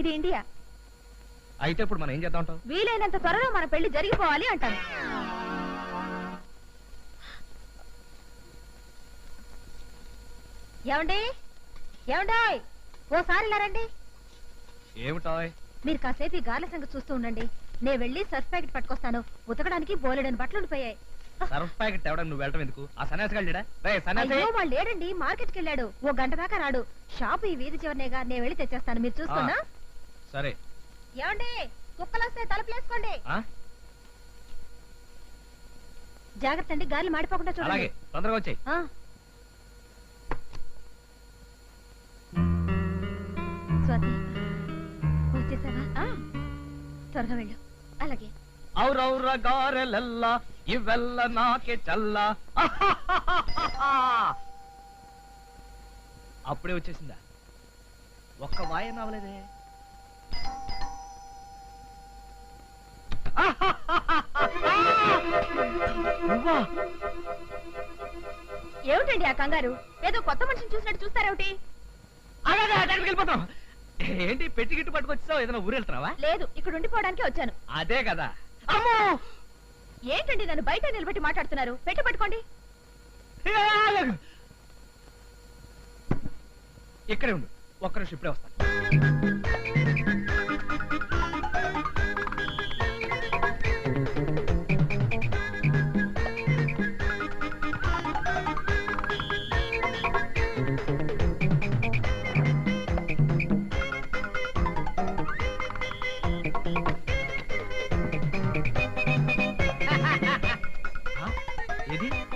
ఇది ఇండియా. అయితే ఇప్పుడు మనం ఏం చేద్దాం అంటావు వీలైనంత త్వరలో మన పెళ్ళి జరిగిపోవాలి అంటాను. ఏమండి? ఏమండాయ్ ఓసారి రండి ఏమిటాయ్? మీరు కాసేపు ఈ గార్ల సంగతి చూస్తూ ఉండండి. నేను వెళ్ళి సర్ఫ్ ప్యాకెట్ పట్టుకొస్తాను. ఉతకడానికి బోలెడని బట్టలు ఉండిపోయాయి. సర్ఫ్ ప్యాకెట్ తేవడం నువ్వు వెళ్ళటం ఎందుకు? ఆ సన్యాసి రే సన్యాసి! అయ్యో వాళ్ళు లేడండి. మార్కెట్కి వెళ్ళాడు. ఓ గంట దాకా రాడు. షాపు ఈ వీధి చివరినేగా. నేను వెళ్ళి తెచ్చేస్తాను. మీరు చూస్తున్నా సరే. ఏమండి? కుక్కలు వస్తే తలుపులేసుకోండి జాగ్రత్త అండి గాలి మాడిపోకుండా చూడండి. తొందరగా వచ్చాయి. స్వాతి వచ్చేసావా. త్వరగా వెళ్ళు. అలాగే. ఔరౌర గారెలెల్ల ఇవెల్ల నాకే చల్ల. అప్పుడే వచ్చేసిందా? ఒక్క వాయన అవలేదే నువ్వా? ఏమిటండి ఆ కంగారు? ఏదో కొత్త మనిషిని చూసినట్టు చూస్తారేమిటి? అలాగే అక్కడికి వెళ్ళిపోతాం. ఏంటి పెట్టి గిట్టు పట్టుకొచ్చావు ఏదైనా ఊరు వెళ్తున్నావా? లేదు ఇక్కడ ఉండిపోవడానికి వచ్చాను. అదే కదా. అమ్మో! ఏంటండి నన్ను బయట నిలబెట్టి మాట్లాడుతున్నారు? పెట్టి పట్టుకోండి. ఇక్కడే ఉండు. ఒక్క నిమిషం ఇప్పుడే వస్తాను. निधि